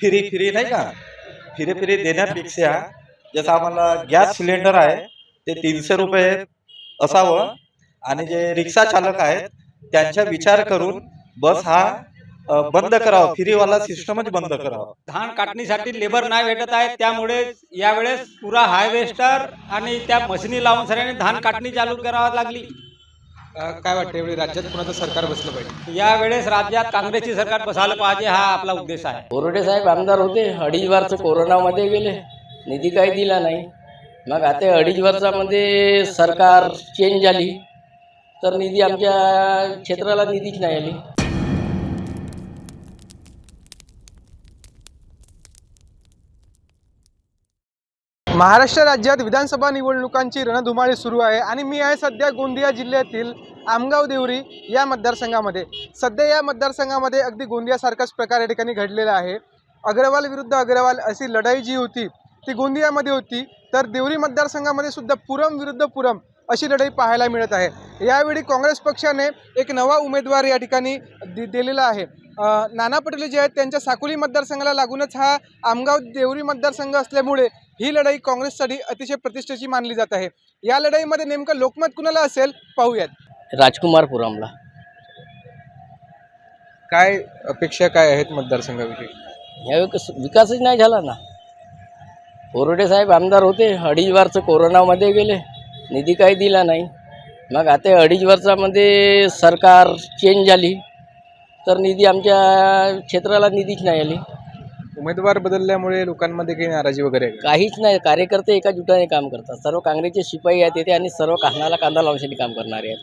Free free नाही का? Free free देण्यापेक्षा जसं आम्हाला गॅस सिलेंडर आहे ते तीनशे रुपये असावं. आणि जे रिक्षा चालक आहेत त्यांचा विचार करून बस हा बंद करावं. फ्रीवाला सिस्टमच बंद करावं. धान काटणीसाठी लेबर नाही भेटत आहे त्यामुळे यावेळेस पुरा हायवेस्टर आणि त्या मशिनी लावून सगळ्यांनी धान काटणी चालू करावी लागली. काय वाटतं एवढी राज्यात कुणाचं सरकार बसलं पाहिजे? यावेळेस राज्यात काँग्रेसची सरकार बसायला पाहिजे हा आपला उद्देश आहे. बोरोडे साहेब आमदार होते अडीच वर्ष कोरोनामध्ये गेले निधी काही दिला नाही. मग आता अडीच वर्षामध्ये सरकार चेंज झाली तर निधी आमच्या क्षेत्राला निधीच नाही आली. महाराष्ट्र राज्यात विधानसभा निवडणुकांची रणधुमाळी सुरू आहे आणि मी आहे सध्या गोंदिया जिल्ह्यातील आमगाव देवरी या मतदारसंघामध्ये. सध्या या मतदारसंघामध्ये अगदी गोंदियासारखाच प्रकार या ठिकाणी घडलेला आहे. अग्रवाल विरुद्ध अग्रवाल अशी लढाई जी होती ती गोंदियामध्ये होती तर देवरी मतदारसंघामध्ये सुद्धा पुरम विरुद्ध पुरम अशी लढाई पाहायला मिळत आहे. यावेळी काँग्रेस पक्षाने एक नवा उमेदवार या ठिकाणी दि दिलेला आहे. नाना पटोले जे आहेत त्यांच्या साकोली मतदारसंघाला लागूनच हा आमगाव देवरी मतदारसंघ असल्यामुळे ही लढाई काँग्रेससाठी अतिशय प्रतिष्ठेची मानली जात आहे. या लढाईमध्ये नेमकं लोकमत कुणाला असेल? पाहूयात. राजकुमार पुरमला काय अपेक्षा काय आहेत मतदारसंघाविषयी? या विकास विकासच नाही झाला ना. बोरोडे साहेब आमदार होते अडीच वर्ष कोरोनामध्ये गेले. निधी काही दिला नाही. मग आता अडीच वर्षामध्ये सरकार चेंज झाली. तर निधी आमच्या क्षेत्राला निधीच नाही आली. उमेदवार बदलल्यामुळे लोकांमध्ये काही नाराजी वगैरे आहे? का? काहीच नाही. कार्यकर्ते एका जुटाने काम करतात. सर्व काँग्रेसचे शिपाई आहेत येते आणि सर्व कानाला कांदा लावण्यासाठी काम करणारे आहेत.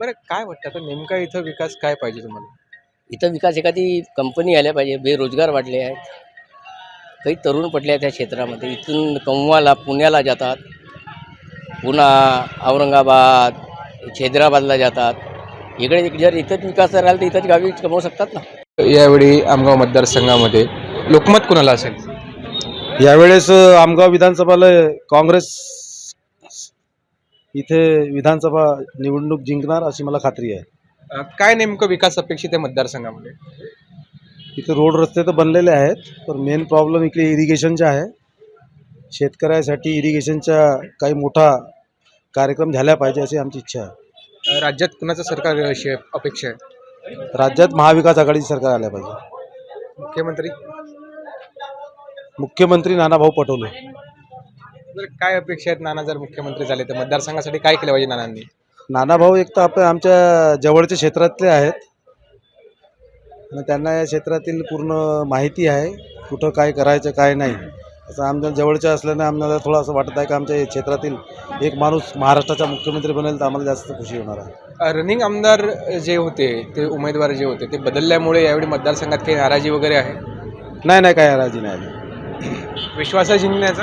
बरं काय वाटतं? आता नेमका इथं विकास काय पाहिजे तुम्हाला? इथं विकास एखादी कंपनी आल्या पाहिजे बेरोजगार वाढले आहेत. काही तरुण पडले आहेत त्या क्षेत्रामध्ये. इथून कमवाला पुण्याला जातात. पुन्हा औरंगाबाद हैदराबादला जातात. इकडे जर इथंच विकास राहिला तर इथंच गावी कमवू शकतात ना? यावेळी आमगाव मतदारसंघामध्ये लोकमत कुणाला असेल? यावेळेस आमगाव विधानसभाला काँग्रेस इथे विधानसभा निवडणूक जिंकणार अशी मला खात्री आहे. अ, काय नेमकं विकास अपेक्षित आहे मतदारसंघामध्ये? इथे रोड रस्ते तर बनलेले आहेत पण मेन प्रॉब्लेम इकडे इरिगेशनचा आहे. शेतकऱ्यासाठी इरिगेशनचा काही मोठा कार्यक्रम झाला पाहिजे अशी आमची इच्छा आहे. अ, राज्यात कुणाचं सरकार अशी अपेक्षा आहे? राज्यात महाविकास आघाडीचे सरकार आल्या पाहिजे. मुख्यमंत्री? मुख्यमंत्री नानाभाऊ पटोले. बरं, काय अपेक्षा आहेत नाना जर मुख्यमंत्री झाले तर मतदारसंघासाठी काय केलं पाहिजे नानांनी? नानाभाऊ एक तर आपल्या आमच्या जवळच्या क्षेत्रातले आहेत. आणि त्यांना या क्षेत्रातील पूर्ण माहिती आहे कुठं काय करायचं काय नाही. असं आमच्या जवळच्या असल्याने आम्हाला थोडं असं वाटत आहे की आमच्या या क्षेत्रातील एक माणूस महाराष्ट्राचा मुख्यमंत्री बनेल तर आम्हाला जास्त खुशी होणार आहे. रनिंग आमदार जे होते ते उमेदवार जे होते ते बदलल्यामुळे यावेळी मतदारसंघात काही नाराजी वगैरे आहे? नाही नाही काय राजी नाही. आली विश्वास आहे जिंकण्याचा?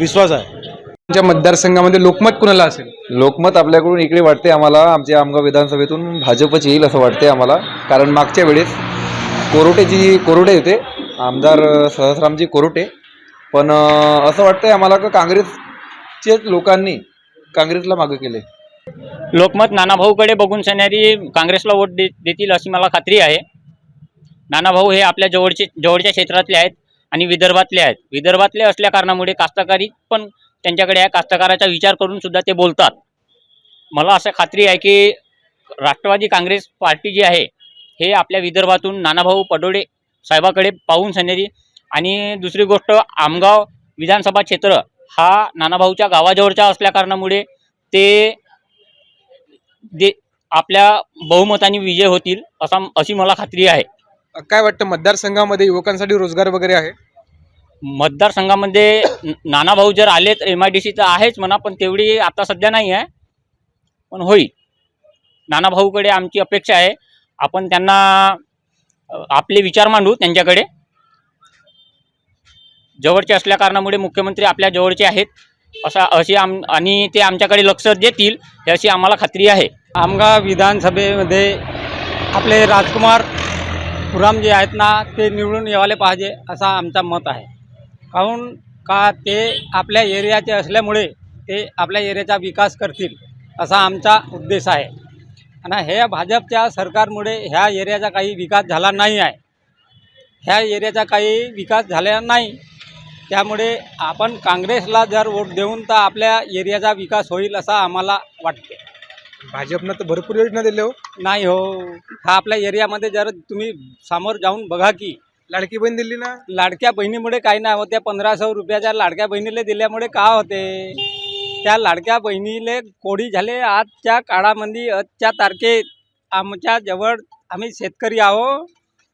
विश्वास आहे. तुमच्या मतदारसंघामध्ये लोकमत कुणाला असेल? लोकमत आपल्याकडून इकडे वाटते आम्हाला. आमच्या आमगाव विधानसभेतून भाजपच येईल असं वाटते आम्हाला. कारण मागच्या वेळेस कोरोटेची कोरोटे होते. आमदार सहस्रामजी कोरोटे. पण असं वाटतंय आम्हाला का काँग्रेसचेच लोकांनी काँग्रेसला मागं केले. लोकमत नानाभाऊकडे बघून सणारी काँग्रेसला वोट दे देतील अशी मला खात्री आहे. नानाभाऊ हे आपल्या जवळचे जवळच्या क्षेत्रातले आहेत. आणि विदर्भातले आहेत. विदर्भातले असल्या कारणामुळे कास्तकारी पण त्यांच्याकडे आहे. कास्तकाराचा विचार करून सुद्धा ते बोलतात. मला असं खात्री आहे की राष्ट्रवादी काँग्रेस पार्टी जी आहे हे आपल्या विदर्भातून नानाभाऊ पडोळे साहेबाकडे पाहून सनेरी आणि दुसरी गोष्ट आमगाव विधानसभा क्षेत्र हा नानाभाऊच्या गावाजवळचा असल्या कारणामुळे ते दे आपल्या बहुमताने विजय होतील असा अशी मला खात्री आहे. काय वाटतं मतदारसंघामध्ये युवकांसाठी रोजगार वगैरे आहे? मतदारसंघामध्ये न- नानाभाऊ जर आले तर एम आय डी सी तर आहेच म्हणा पण तेवढी आता सध्या नाही आहे. पण होईल. नानाभाऊकडे आमची अपेक्षा आहे. आपण त्यांना आपले विचार मांडू त्यांच्याकडे. जवळचे असल्या कारणामुळे मुख्यमंत्री आपल्या जवळचे आहेत. असा अशी आम आणि ते आमच्याकडे लक्ष देतील ही अशी आम्हाला खात्री आहे. आमगाव विधानसभेमध्ये आपले राजकुमार खुराम जे आहेत ना ते निवडून यावाले पाहिजे असा आमचा मत आहे. काहून का ते आपल्या एरियाचे असल्यामुळे ते आपल्या एरियाचा विकास करतील असा आमचा उद्देश आहे. आणि हे भाजपच्या सरकारमुळे ह्या एरियाचा काही विकास झाला नाही आहे. ह्या एरियाचा काही विकास झालेला नाही. त्यामुळे आपण काँग्रेसला जर वोट देऊन तर आपल्या एरियाचा विकास होईल असं आम्हाला वाटते. भाजपनं तर भरपूर योजना दिल्या हो. नाही हो. हा आपल्या एरियामध्ये जर तुम्ही समोर जाऊन बघा की लाडकी बहीण दिली ना? लाडक्या बहिणीमुळे काही नाही होत्या पंधराशे रुपयाच्या लाडक्या बहिणीला दिल्यामुळे का होते? त्या लाडक्या बहिणीले कोडी झाले आजच्या काळामध्ये. आजच्या तारखेत आमच्या जवळ आम्ही शेतकरी आहो.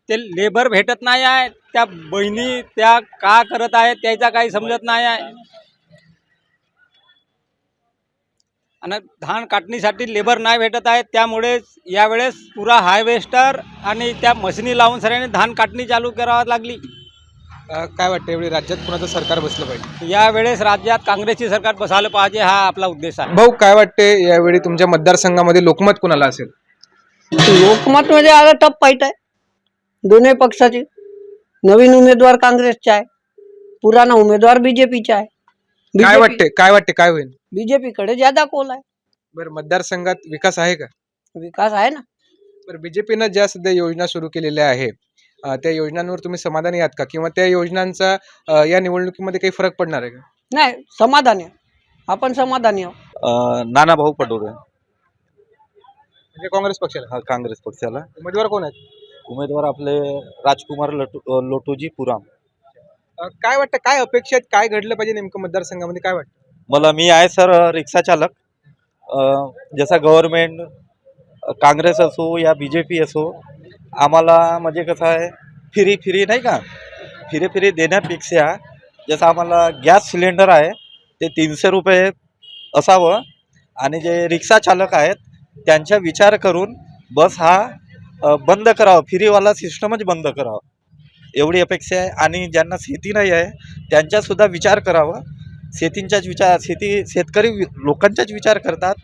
ते लेबर भेटत नाही आहे. त्या बहिणी त्या का करत आहेत त्याचा काही समजत नाही आहे. आणि धान काटणीसाठी लेबर नाही भेटत आहे. त्यामुळे यावेळेस पुरा हायवेस्टर आणि त्या मशिनी लावून सगळ्यांनी धान काटणी चालू करावी लागली. अ, काय वाटतं एवढी राज्यात कुणाचं सरकार बसलं पाहिजे? यावेळेस राज्यात काँग्रेसची सरकार बसायला पाहिजे हा आपला उद्देश आहे. भाऊ काय वाटते यावेळी तुमच्या मतदारसंघामध्ये लोकमत कुणाला असेल? लोकमत मध्ये आलं टप फाईट आहे. दोन्ही पक्षाचे. नवीन उमेदवार काँग्रेसचा आहे. पुराणा उमेदवार बीजेपीचा आहे. काय वाटते काय वाटते काय होईल? बीजेपी कडे ज्यादा कोल आहे. बरं मतदारसंघात विकास आहे का? विकास आहे ना. बरं बीजेपीनं ज्या सध्या योजना सुरू केलेल्या आहे अ, त्या योजनांवर तुम्ही समाधानी आहात का? किंवा त्या योजनांचा अ, या निवडणुकीमध्ये काही फरक पडणार आहे का? नाही समाधानी आहे. आपण समाधानी आहोत. नाना भाऊ पटोरे म्हणजे काँग्रेस पक्षाला? हा काँग्रेस पक्षाला. उमेदवार कोण आहेत? उमेदवार आपले राजकुमार लटू अ, लोटूजी पुराम. अ, काय वाटतं काय अपेक्षा आहेत काय घडलं पाहिजे नेमकं मतदारसंघामध्ये काय वाटतं? मला मी आहे सर रिक्षा चालक. जसा गव्हर्मेंट काँग्रेस असो या बी जे पी असो आम्हाला म्हणजे कसं आहे फिरी फिरी नाही का? फिरी फिरी देण्यापेक्षा जसं आम्हाला गॅस सिलेंडर आहे ते तीनशे रुपये असावं. आणि जे रिक्षा चालक आहेत त्यांचा विचार करून बस हा बंद करावा. फिरीवाला सिस्टमच बंद करावा. एवढी अपेक्षा आहे. आणि ज्यांना शेती नाही आहे त्यांचासुद्धा विचार करावा. शेतींचाच विचार शेती शेतकरी वि- लोकांचाच विचार करतात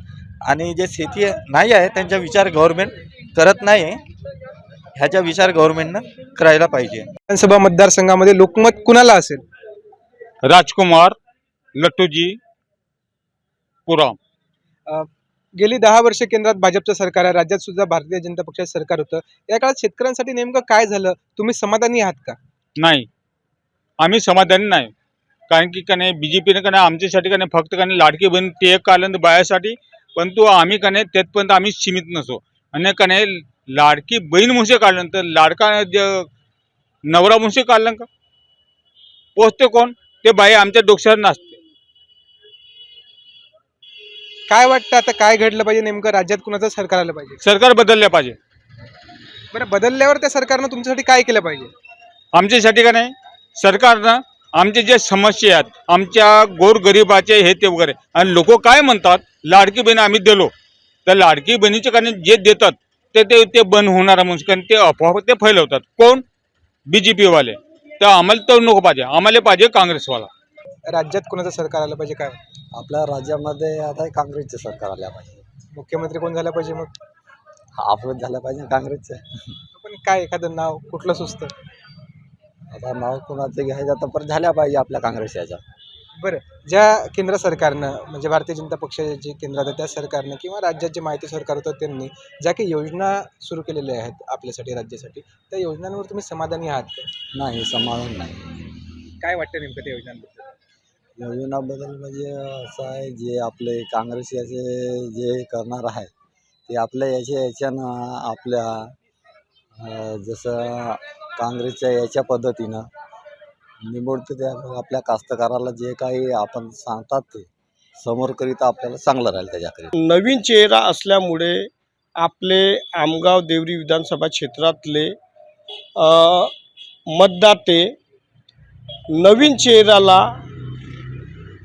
आणि जे शेती नाही आहे त्यांचा विचार गव्हर्मेंट करत नाही. ह्याचा विचार गव्हर्मेंटनं करायला पाहिजे. विधानसभा मतदारसंघामध्ये लोकमत कुणाला असेल? राजकुमार लट्टूजी पुराम. गेली दहा वर्ष केंद्रात भाजपचं सरकार आहे राज्यात सुद्धा भारतीय जनता पक्षाचं सरकार होतं. या काळात शेतकऱ्यांसाठी नेमकं काय झालं? तुम्ही समाधानी आहात का? नाही. आम्ही समाधानी नाही. कारण की का नाही बी जे पीने का नाही आमच्यासाठी का नाही फक्त का नाही लाडकी बहीण ते एक काढलं तर बायासाठी परंतु आम्ही का नाही तेथपर्यंत आम्ही सीमित नसो. आणि का नाही लाडकी बहीण मुंशी काढलं तर लाडका ज- नवरा मुंशी काढलं का? पोचते कोण? ते बाई आमच्या डोक्यावर नसते काय वाटतं आता काय घडलं पाहिजे नेमकं? राज्यात कुणाचं सरकार आलं पाहिजे? सरकार बदललं पाहिजे. बरं बदलल्यावर त्या सरकारनं तुमच्यासाठी काय केलं पाहिजे? आमच्यासाठी का नाही सरकारनं आमचे जे समस्या आहेत आमच्या गोरगरिबाचे हे ते वगैरे. आणि लोक काय म्हणतात लाडकी बहीण आम्ही दिलो. तर लाडकी बहिणीचे कारण जे देतात ते ते ते बंद होणार म्हणजे कारण ते अफवा ते फैलवतात. कोण? बी जे पीवाले तर आम्हाला तर नको पाहिजे. आम्हाला पाहिजे काँग्रेसवाला. राज्यात कुणाचं सरकार आलं पाहिजे काय? आपल्या राज्यामध्ये आता काँग्रेसचे सरकार आल्या पाहिजे. मुख्यमंत्री कोण झाला पाहिजे मग? आपलं झालं पाहिजे काँग्रेसचे. पण काय एखादं नाव कुठलं सुचतं? आता नाव कोणाचं घ्यायचं तर पण झाल्या पाहिजे आपल्या काँग्रेस याच्या बरं ज्या केंद्र सरकारनं म्हणजे भारतीय जनता पक्षाचे जे केंद्र होतं त्या सरकारनं किंवा राज्यात जे माहिती सरकार होतं त्यांनी ज्या काही योजना सुरू केलेल्या आहेत आपल्यासाठी राज्यासाठी त्या योजनांवर तुम्ही समाधानी आहात का? नाही समाधान नाही. काय वाटतं नेमकं त्या योजनांबद्दल? योजनाबद्दल म्हणजे असं आहे जे आपले काँग्रेस याचे जे करणार आहे ते आपल्या याच्या याच्यानं आपल्या अं, जसं काँग्रेसच्या याच्या पद्धतीनं निवडते त्या आपल्या कास्तकाराला जे काही आपण सांगतात ते समोर करीत आपल्याला चांगलं राहील त्याच्याकडे नवीन चेहरा असल्यामुळे आपले आमगाव देवरी विधानसभा क्षेत्रातले मतदाते नवीन चेहऱ्याला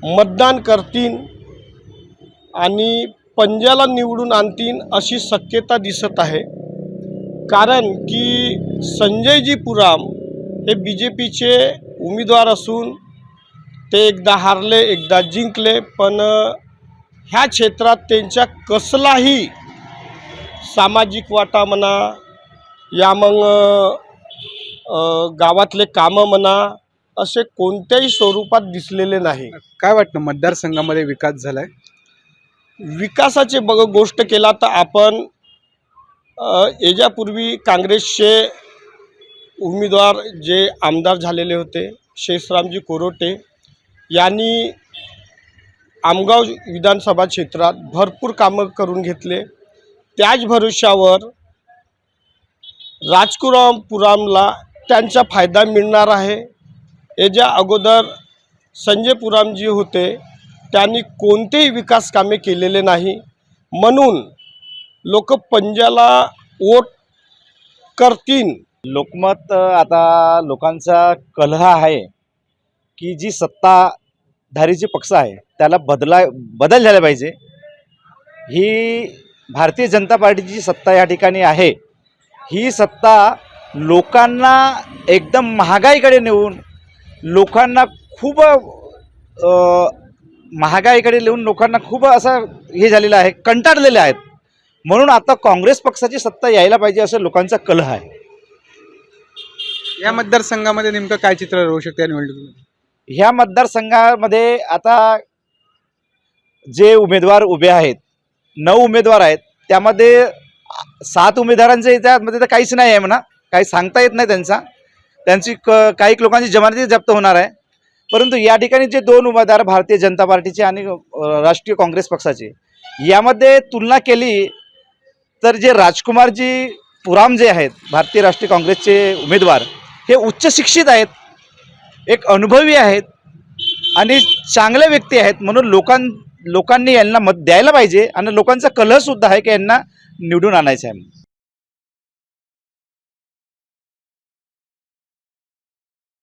मतदान करतील आणि पंजाला निवडून आणतील अशी शक्यता दिसत आहे. कारण की संजयजी पुराम हे बी जे पीचे उमेदवार असून ते एकदा हारले एकदा जिंकले पण ह्या क्षेत्रात त्यांच्या कसलाही सामाजिक वाटा म्हणा या मग गावातले कामं म्हणा असे कोणत्याही स्वरूपात दिसलेले नाही. काय वाटतं मतदारसंघामध्ये विकास झालाय? विकासाचे बघ गोष्ट केला तर आपण याच्यापूर्वी काँग्रेसचे उमेदवार जे आमदार झालेले होते शेषरामजी कोरोटे यांनी आमगाव विधानसभा क्षेत्रात भरपूर कामं करून घेतले. त्याच भरोश्यावर राजकुरामपुरामला त्यांचा फायदा मिळणार आहे. याच्या अगोदर संजय पुरामजी होते त्यांनी कोणतेही विकास कामे केलेले नाही. म्हणून लोक पंजाला वोट करतील. लोकमत आता लोकांचा कलह आहे की जी सत्ताधारी जे पक्ष आहे त्याला बदला बदल झाला पाहिजे. ही भारतीय जनता पार्टीची जी सत्ता या ठिकाणी आहे. ही सत्ता लोकांना एकदम महागाईकडे नेऊन लोकांना खूप महागाईकडे नेऊन लोकांना खूप असं हे झालेलं आहे कंटाळलेले आहेत. म्हणून आता काँग्रेस पक्षाची सत्ता यायला पाहिजे असं लोकांचा कलह आहे. या मतदारसंघामध्ये नेमकं काय चित्र राहू शकते या निवडणुकीमध्ये? ह्या मतदारसंघामध्ये आता जे उमेदवार उभे आहेत नऊ उमेदवार आहेत त्यामध्ये सात उमेदवारांचे त्यामध्ये तर काहीच नाही आहे म्हणा. काही सांगता येत नाही त्यांचा. त्यांची क काही लोकांची जमानती जप्त होणार आहे. परंतु या ठिकाणी जे दोन उमेदवार भारतीय जनता पार्टीचे आणि अ, राष्ट्रीय काँग्रेस पक्षाचे यामध्ये तुलना केली तर जे राजकुमारजी पुराम जे आहेत भारतीय राष्ट्रीय काँग्रेसचे उमेदवार हे उच्च शिक्षित आहेत एक अनुभवी आहेत आणि चांगल्या व्यक्ती आहेत म्हणून लोकां लोकांनी यांना मत द्यायला पाहिजे आणि लोकांचा कलहसुद्धा आहे की यांना निवडून आणायचं आहे